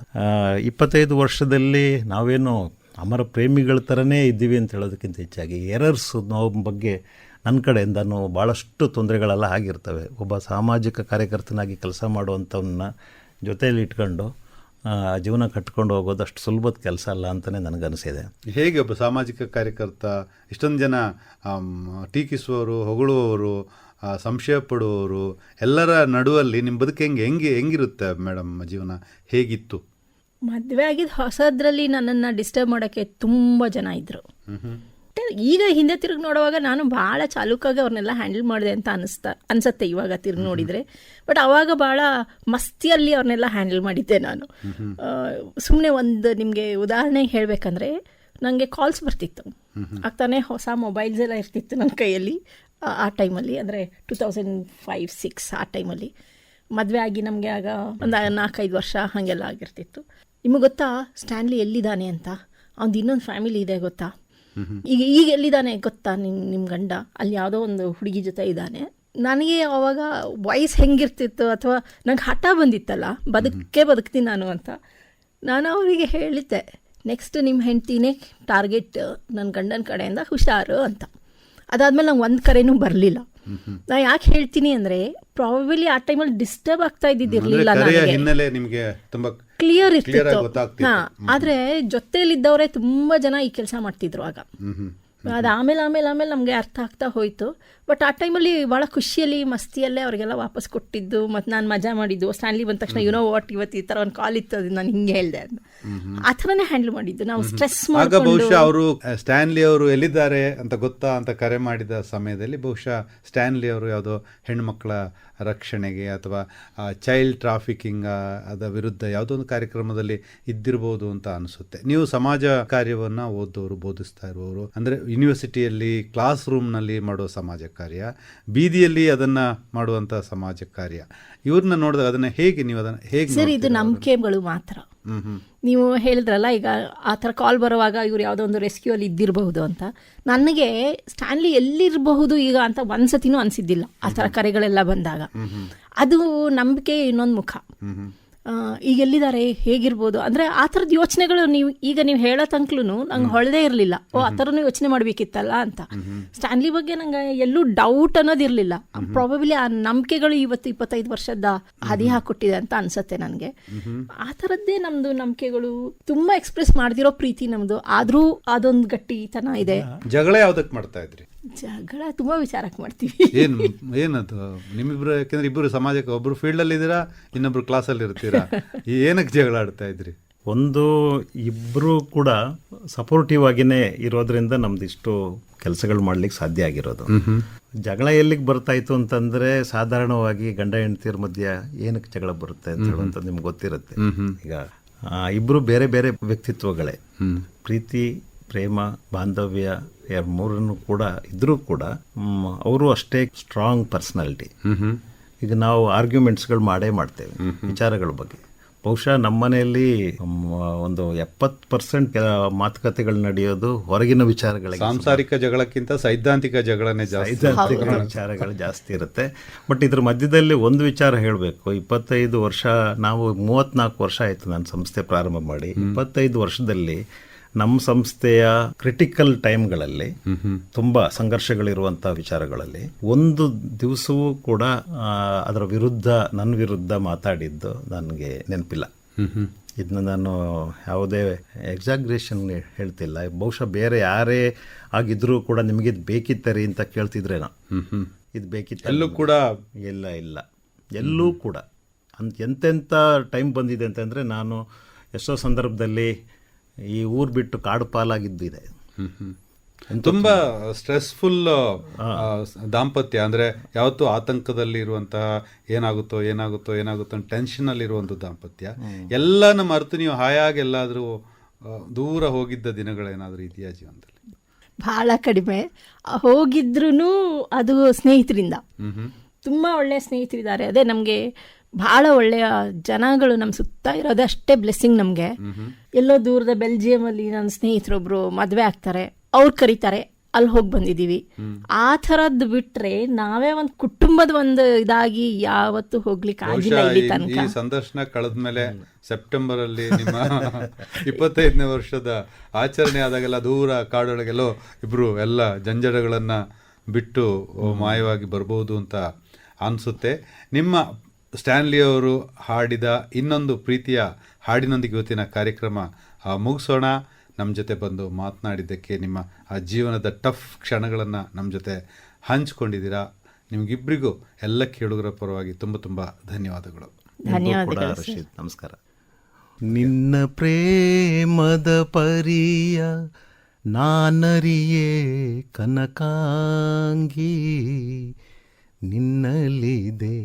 ಇಪ್ಪತ್ತೈದು ವರ್ಷದಲ್ಲಿ ನಾವೇನು ಅಮರ ಪ್ರೇಮಿಗಳ ಥರನೇ ಇದ್ದೀವಿ ಅಂತ ಹೇಳೋದಕ್ಕಿಂತ ಹೆಚ್ಚಾಗಿ ಎರರ್ಸ್ ನೋವು ಬಗ್ಗೆ ನನ್ನ ಕಡೆಯಿಂದನು ಭಾಳಷ್ಟು ತೊಂದರೆಗಳೆಲ್ಲ ಆಗಿರ್ತವೆ. ಒಬ್ಬ ಸಾಮಾಜಿಕ ಕಾರ್ಯಕರ್ತನಾಗಿ ಕೆಲಸ ಮಾಡುವಂಥವನ್ನ ಜೊತೆಯಲ್ಲಿ ಇಟ್ಕೊಂಡು ಜೀವನ ಕಟ್ಕೊಂಡು ಹೋಗೋದು ಅಷ್ಟು ಸುಲಭದ ಕೆಲಸ ಅಲ್ಲ ಅಂತಲೇ ನನಗನಿಸಿದೆ. ಹೇಗೆ ಒಬ್ಬ ಸಾಮಾಜಿಕ ಕಾರ್ಯಕರ್ತ ಇಷ್ಟೊಂದು ಜನ ಟೀಕಿಸುವವರು ಹೊಗಳುವವರು ಸಂಶಯ ಪಡುವವರು ಎಲ್ಲರ ನಡುವಲ್ಲಿ ನಿಮ್ಮ ಬದುಕು ಹೆಂಗೆ ಹೆಂಗೆ ಹೆಂಗಿರುತ್ತೆ ಮೇಡಮ್ ಜೀವನ? ಹೇಗಿತ್ತು? ಮದುವೆ ಆಗಿದ್ದು ಹೊಸದ್ರಲ್ಲಿ ನನ್ನನ್ನು ಡಿಸ್ಟರ್ಬ್ ಮಾಡೋಕ್ಕೆ ತುಂಬ ಜನ ಇದ್ದರು ಈಗ ಹಿಂದೆ ತಿರುಗಿ ನೋಡುವಾಗ ನಾನು ಭಾಳ ಚಾಲುಕಾಗಿ ಅವ್ರನ್ನೆಲ್ಲ ಹ್ಯಾಂಡಲ್ ಮಾಡಿದೆ ಅಂತ ಅನಿಸ್ತಾ ಅನ್ಸತ್ತೆ ಇವಾಗ ತಿರುಗಿ ನೋಡಿದರೆ. ಬಟ್ ಅವಾಗ ಭಾಳ ಮಸ್ತಿಯಲ್ಲಿ ಅವ್ರನ್ನೆಲ್ಲ ಹ್ಯಾಂಡಲ್ ಮಾಡಿದ್ದೆ ನಾನು. ಸುಮ್ಮನೆ ಒಂದು ನಿಮಗೆ ಉದಾಹರಣೆ ಹೇಳಬೇಕಂದ್ರೆ ನನಗೆ ಕಾಲ್ಸ್ ಬರ್ತಿತ್ತು. ಆಗ್ತಾನೆ ಹೊಸ ಮೊಬೈಲ್ಸ್ ಎಲ್ಲ ಇರ್ತಿತ್ತು ನನ್ನ ಕೈಯಲ್ಲಿ ಆ- ಆ ಟೈಮಲ್ಲಿ. ಅಂದರೆ ಟೂ ತೌಸಂಡ್ ಫೈವ್ ಸಿಕ್ಸ್ ಆ ಟೈಮಲ್ಲಿ. ಮದುವೆ ಆಗಿ ನಮಗೆ ಆಗ ಒಂದು ನಾಲ್ಕೈದು ವರ್ಷ ಹಾಗೆಲ್ಲ ಆಗಿರ್ತಿತ್ತು. ನಿಮಗೆ ಗೊತ್ತಾ ಸ್ಟ್ಯಾನ್ಲಿ ಎಲ್ಲಿದ್ದಾನೆ ಅಂತ? ಅವ್ನದು ಇನ್ನೊಂದು ಫ್ಯಾಮಿಲಿ ಇದೆ ಗೊತ್ತಾ? ಈಗ ಈಗ ಎಲ್ಲಿದ್ದಾನೆ ಗೊತ್ತಾ ನಿಮ್ಮ ನಿಮ್ಮ ಗಂಡ? ಅಲ್ಲಿ ಯಾವುದೋ ಒಂದು ಹುಡುಗಿ ಜೊತೆ ಇದ್ದಾನೆ. ನನಗೆ ಅವಾಗ ವಾಯ್ಸ್ ಹೆಂಗಿರ್ತಿತ್ತು ಅಥವಾ ನಂಗೆ ಹಠ ಬಂದಿತ್ತಲ್ಲ, ಬದುಕೇ ಬದುಕ್ತೀನಿ ನಾನು ಅಂತ. ನಾನು ಅವರಿಗೆ ಹೇಳಿದ್ದೆ ನೆಕ್ಸ್ಟ್ ನಿಮ್ಮ ಹೆಂಡ್ತಿನೇ ಟಾರ್ಗೆಟ್ ನನ್ನ ಗಂಡನ ಕಡೆಯಿಂದ ಹುಷಾರು ಅಂತ. ಅದಾದಮೇಲೆ ನಂಗೆ ಒಂದು ಕರೆನೂ ಬರಲಿಲ್ಲ. ನಾ ಯಾಕೆ ಹೇಳ್ತೀನಿ ಅಂದ್ರೆ ಪ್ರಾಬಲಿ ಆ ಟೈಮಲ್ಲಿ ಡಿಸ್ಟರ್ಬ್ ಆಗ್ತಾ ಇದ್ದಿದ್ದಿರ್ಲಿಲ್ಲ ಹಿನ್ನೆಲೆ ನಿಮಗೆ ತುಂಬಾ ಕ್ಲಿಯರ್ ಇರ್ತಿತ್ತು. ಹಾ ಆದ್ರೆ ಜೊತೆಲಿದ್ದವರೇ ತುಂಬಾ ಜನ ಈ ಕೆಲಸ ಮಾಡ್ತಿದ್ರು ಆಗ. ಅದು ಆಮೇಲೆ ಆಮೇಲೆ ಆಮೇಲೆ ನಮಗೆ ಅರ್ಥ ಆಗ್ತಾ ಹೋಯ್ತು. ಬಟ್ ಆ ಟೈಮಲ್ಲಿ ಭಾಳ ಖುಷಿಯಲ್ಲಿ ಮಸ್ತಿಯಲ್ಲೇ ಅವರಿಗೆಲ್ಲ ವಾಪಸ್ ಕೊಟ್ಟಿದ್ದು ಮತ್ತು ನಾನು ಮಜಾ ಮಾಡಿದ್ದು. ಸ್ಟ್ಯಾನ್ಲಿ ಬಂದ ತಕ್ಷಣ ಯುನೋ ವಾಟ್ ಇವತ್ತು ಈ ಥರ ಒಂದು ಕಾಲ್ ಇತ್ತು ಅದು ನಾನು ಹಿಂಗೆ ಹೇಳಿದೆ. ಅಂತ ಆ ಥರನೇ ಹ್ಯಾಂಡಲ್ ಮಾಡಿದ್ದು. ನಾವು ಸ್ಟ್ರೆಸ್ ಆಗ ಬಹುಶಃ ಅವರು ಸ್ಟ್ಯಾನ್ಲಿ ಅವರು ಎಲ್ಲಿದ್ದಾರೆ ಅಂತ ಗೊತ್ತಾ ಅಂತ ಕರೆ ಮಾಡಿದ ಸಮಯದಲ್ಲಿ ಬಹುಶಃ ಸ್ಟ್ಯಾನ್ಲಿ ಅವರು ಯಾವುದೋ ಹೆಣ್ಮಕ್ಳ ರಕ್ಷಣೆಗೆ ಅಥವಾ ಚೈಲ್ಡ್ ಟ್ರಾಫಿಕಿಂಗ್ ಅದ ವಿರುದ್ಧ ಯಾವುದೋ ಒಂದು ಕಾರ್ಯಕ್ರಮದಲ್ಲಿ ಇದ್ದಿರಬಹುದು ಅಂತ ಅನಿಸುತ್ತೆ. ನೀವು ಸಮಾಜ ಕಾರ್ಯವನ್ನ ಓದೋರು ಬೋಧಿಸ್ತಾ ಇರುವವರು ಅಂದ್ರೆ ಯೂನಿವರ್ಸಿಟಿಯಲ್ಲಿ ಕ್ಲಾಸ್ ರೂಮ್ನಲ್ಲಿ ಮಾಡುವ ಸಮಾಜ ಕಾರ್ಯ ಬೀದಿಯಲ್ಲಿ ಅದನ್ನು ಮಾಡುವಂಥ ಸಮಾಜ ಕಾರ್ಯ. ಇವ್ರನ್ನ ನೋಡಿದಾಗ ಅದನ್ನು ಹೇಗೆ ನೀವು ಅದನ್ನು ಹೇಗೆ ಸರ್ ಇದು? ನಂಬಿಕೆಗಳು ಮಾತ್ರ. ನೀವು ಹೇಳಿದ್ರಲ್ಲ ಈಗ ಆ ಥರ ಕಾಲ್ ಬರುವಾಗ ಇವ್ರು ಯಾವುದೋ ಒಂದು ರೆಸ್ಕ್ಯೂ ಅಲ್ಲಿ ಇದ್ದಿರಬಹುದು ಅಂತ. ನನಗೆ ಸ್ಟ್ಯಾನ್ಲಿ ಎಲ್ಲಿರಬಹುದು ಈಗ ಅಂತ ಒಂದ್ಸತಿನೂ ಅನಿಸಿದ್ದಿಲ್ಲ ಆ ಥರ ಕರೆಗಳೆಲ್ಲ ಬಂದಾಗ. ಅದು ನಂಬಿಕೆ ಇನ್ನೊಂದು ಮುಖ. ಈಗ ಎಲ್ಲಿದ್ದಾರೆ? ಹೇಗಿರ್ಬೋದು? ಅಂದರೆ ಆ ಥರದ ಯೋಚನೆಗಳು ನೀವು ಈಗ ನೀವು ಹೇಳೋ ತನಕಲೂ ನಂಗೆ ಹೊಳದೇ ಇರಲಿಲ್ಲ. ಓ ಆ ಥರನೂ ಯೋಚನೆ ಮಾಡಬೇಕಿತ್ತಲ್ಲ ಅಂತ. ಸ್ಟ್ಯಾನ್ಲಿ ಬಗ್ಗೆ ನಂಗೆ ಎಲ್ಲೂ ಡೌಟ್ ಅನ್ನೋದಿರಲಿಲ್ಲ ಪ್ರಾಬಬ್ಲಿ ಆ ನಂಬಿಕೆಗಳು ಇವತ್ತು ಇಪ್ಪತ್ತೈದು ವರ್ಷದ ಹದಿ ಹಾಕೊಟ್ಟಿದೆ ಅಂತ ಅನ್ಸತ್ತೆ ನನಗೆ. ಆ ಥರದ್ದೇ ನಮ್ದು ನಂಬಿಕೆಗಳು ತುಂಬಾ ಎಕ್ಸ್ಪ್ರೆಸ್ ಮಾಡ್ದಿರೋ ಪ್ರೀತಿ ನಮ್ದು. ಆದ್ರೂ ಅದೊಂದು ಗಟ್ಟಿತನ ಇದೆ. ಜಗಳ ಯಾವ್ದಕ್ ಮಾಡ್ತಾ ಇದ್ರಿ? ಜಗಳ ತುಂಬಾ ವಿಚಾರಕ್ಕೆ ಮಾಡ್ತೀವಿ. ಏನು ಏನದು? ನಿಮ್ಮಿಬ್ರು ಯಾಕೆಂದ್ರೆ ಇಬ್ಬರು ಸಮಾಜಕ್ಕೆ ಒಬ್ರು ಫೀಲ್ಡ್ ಅಲ್ಲಿ ಇದ್ದೀರಾ ಇನ್ನೊಬ್ರು ಕ್ಲಾಸ್ ಅಲ್ಲಿ ಇರ್ತೀರಾ ಏನಕ್ಕೆ ಜಗಳ ಆಡ್ತಾ ಇದ್ರಿ? ಒಂದು ಇಬ್ಬರು ಕೂಡ ಸಪೋರ್ಟಿವ್ ಆಗಿನೇ ಇರೋದ್ರಿಂದ ನಮ್ದು ಇಷ್ಟು ಕೆಲಸಗಳು ಮಾಡ್ಲಿಕ್ಕೆ ಸಾಧ್ಯ ಆಗಿರೋದು. ಜಗಳ ಎಲ್ಲಿಗೆ ಬರ್ತಾ ಇತ್ತು ಅಂತಂದ್ರೆ ಸಾಧಾರಣವಾಗಿ ಗಂಡ ಹೆಂಡತಿಯರ ಮಧ್ಯ ಏನಕ್ಕೆ ಜಗಳ ಬರುತ್ತೆ ಅಂತ ಹೇಳುವಂತ ನಿಮ್ಗೆ ಗೊತ್ತಿರುತ್ತೆ. ಈಗ ಆ, ಇಬ್ರು ಬೇರೆ ಬೇರೆ ವ್ಯಕ್ತಿತ್ವಗಳೇ. ಪ್ರೀತಿ ಪ್ರೇಮ ಬಾಂಧವ್ಯ ಎರ ಮೂರನ್ನು ಕೂಡ ಇದ್ರೂ ಕೂಡ ಅವರು ಅಷ್ಟೇ ಸ್ಟ್ರಾಂಗ್ ಪರ್ಸನಾಲಿಟಿ ಈಗ ನಾವು ಆರ್ಗ್ಯುಮೆಂಟ್ಸ್ಗಳು ಮಾಡೇ ಮಾಡ್ತೇವೆ ವಿಚಾರಗಳ ಬಗ್ಗೆ. ಬಹುಶಃ ನಮ್ಮ ಮನೆಯಲ್ಲಿ ಒಂದು ಎಪ್ಪತ್ತು ಪರ್ಸೆಂಟ್ ಮಾತುಕತೆಗಳು ನಡೆಯೋದು ಹೊರಗಿನ ವಿಚಾರಗಳಿಗೆ ಸಾಂಸಾರಿಕ ಜಗಳಕ್ಕಿಂತ ಸೈದ್ಧಾಂತಿಕ ಜಗಳನೇ ಸೈದ್ಧಾಂತಿಕ ವಿಚಾರಗಳು ಜಾಸ್ತಿ ಇರುತ್ತೆ. ಬಟ್ ಇದ್ರ ಮಧ್ಯದಲ್ಲಿ ಒಂದು ವಿಚಾರ ಹೇಳಬೇಕು. ಇಪ್ಪತ್ತೈದು ವರ್ಷ ನಾವು ಮೂವತ್ನಾಲ್ಕು ವರ್ಷ ಆಯಿತು ನಾನು ಸಂಸ್ಥೆ ಪ್ರಾರಂಭ ಮಾಡಿ. ಇಪ್ಪತ್ತೈದು ವರ್ಷದಲ್ಲಿ ನಮ್ಮ ಸಂಸ್ಥೆಯ ಕ್ರಿಟಿಕಲ್ ಟೈಮ್ಗಳಲ್ಲಿ ತುಂಬಾ ಸಂಘರ್ಷಗಳಿರುವಂಥ ವಿಚಾರಗಳಲ್ಲಿ ಒಂದು ದಿವಸವೂ ಕೂಡ ಅದರ ವಿರುದ್ಧ ನನ್ನ ವಿರುದ್ಧ ಮಾತಾಡಿದ್ದು ನನಗೆ ನೆನಪಿಲ್ಲ. ಇದನ್ನ ನಾನು ಯಾವುದೇ ಎಕ್ಸಾಗ್ರೇಷನ್ ಹೇಳ್ತಿಲ್ಲ. ಬಹುಶಃ ಬೇರೆ ಯಾರೇ ಆಗಿದ್ರೂ ಕೂಡ ನಿಮಗೆ ಇದು ಬೇಕಿತ್ತರಿ ಅಂತ ಕೇಳ್ತಿದ್ರೇನೋ ಇದು ಬೇಕಿತ್ತು ಎಲ್ಲೂ ಕೂಡ? ಇಲ್ಲ ಇಲ್ಲ. ಎಲ್ಲೂ ಕೂಡ. ಅಂತ ಎಂತೆಂಥ ಟೈಮ್ ಬಂದಿದೆ ಅಂತಂದರೆ ನಾನು ಎಷ್ಟೋ ಸಂದರ್ಭದಲ್ಲಿ ಈ ಊರು ಬಿಟ್ಟು ಕಾಡು ಪಾಲಾಗಿದ್ದಿದೆ ತುಂಬಾ ಸ್ಟ್ರೆಸ್ಫುಲ್ ದಾಂಪತ್ಯ. ಅಂದ್ರೆ ಯಾವತ್ತೂ ಆತಂಕದಲ್ಲಿ ಇರುವಂತಹ ಏನಾಗುತ್ತೋ ಏನಾಗುತ್ತೋ ಏನಾಗುತ್ತೋ ಅಂತ ಟೆನ್ಷನ್ ಅಲ್ಲಿ ಇರುವಂತ ದಾಂಪತ್ಯ ಎಲ್ಲಾನ ಮರೆತು ನೀವು ಹಾಯಾಗಿ ಎಲ್ಲಾದರೂ ದೂರ ಹೋಗಿದ್ದ ದಿನಗಳೇನಾದರೂ ಇದೆಯಾ ಜೀವನದಲ್ಲಿ? ಬಹಳ ಕಡಿಮೆ. ಹೋಗಿದ್ರು ಅದು ಸ್ನೇಹಿತರಿಂದ. ತುಂಬಾ ಒಳ್ಳೆಯ ಸ್ನೇಹಿತರಿದ್ದಾರೆ. ಅದೇ ನಮಗೆ ಬಹಳ ಒಳ್ಳೆಯ ಜನಗಳು ನಮ್ಮ ಸುತ್ತ ಇರೋದೇ ಅಷ್ಟೇ ಬ್ಲೆಸ್ಸಿಂಗ್ ನಮಗೆ. ಎಲ್ಲೋ ದೂರದ ಬೆಲ್ಜಿಯಂ ಅಲ್ಲಿ ನನ್ನ ಸ್ನೇಹಿತರೊಬ್ರು ಮದುವೆ ಆಗ್ತಾರೆ ಅವ್ರು ಕರೀತಾರೆ ಅಲ್ಲಿ ಹೋಗಿ ಬಂದಿದ್ದೀವಿ ಆ ಥರದ್ದು ಬಿಟ್ರೆ ನಾವೇ ಒಂದು ಕುಟುಂಬದ ಒಂದು ಇದಾಗಿ ಯಾವತ್ತು ಹೋಗ್ಲಿಕ್ಕೆ ಆಗಿಲ್ಲ ಇಲ್ಲಿ ತನಕ. ಈ ಸಂದರ್ಶನ ಕಳೆದ್ಮೇಲೆ ಸೆಪ್ಟೆಂಬರ್ ಅಲ್ಲಿ ನಿಮ್ಮ [laughs] ಇಪ್ಪತ್ತೈದನೇ ವರ್ಷದ ಆಚರಣೆ ಆದಾಗೆಲ್ಲ ದೂರ ಕಾಡೊಳಗೆಲ್ಲೋ ಇಬ್ರು ಎಲ್ಲ ಜಂಜಡಗಳನ್ನ ಬಿಟ್ಟು ಮಾಯವಾಗಿ ಬರ್ಬೋದು ಅಂತ ಅನ್ಸುತ್ತೆ. ನಿಮ್ಮ ಸ್ಟ್ಯಾನ್ಲಿ ಅವರು ಹಾಡಿದ ಇನ್ನೊಂದು ಪ್ರೀತಿಯ ಹಾಡಿನೊಂದಿಗೆ ಇವತ್ತಿನ ಕಾರ್ಯಕ್ರಮ ಆ, ಮುಗಿಸೋಣ. ನಮ್ಮ ಜೊತೆ ಬಂದು ಮಾತನಾಡಿದ್ದಕ್ಕೆ ನಿಮ್ಮ ಆ ಜೀವನದ ಟಫ್ ಕ್ಷಣಗಳನ್ನು ನಮ್ಮ ಜೊತೆ ಹಂಚ್ಕೊಂಡಿದ್ದೀರಾ. ನಿಮಗಿಬ್ಬರಿಗೂ ಎಲ್ಲ ಕೇಳುಗರ ಪರವಾಗಿ ತುಂಬ ತುಂಬ ಧನ್ಯವಾದಗಳು. ಧನ್ಯವಾದಗಳು ನಮಸ್ಕಾರ. ನಿನ್ನ ಪ್ರೇಮದ ಪರಿಯ ನಾನರಿಯೇ ಕನಕಾಂಗಿ ನಿನ್ನಲ್ಲಿದೆ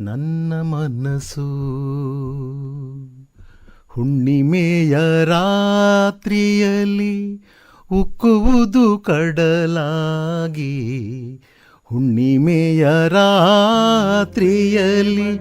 ನನ್ನ ಮನಸ್ಸು. ಹುಣ್ಣಿಮೆಯ ರಾತ್ರಿಯಲ್ಲಿ ಉಕ್ಕುವುದು ಕಡಲಾಗಿ. ಹುಣ್ಣಿಮೆಯ ರಾತ್ರಿಯಲ್ಲಿ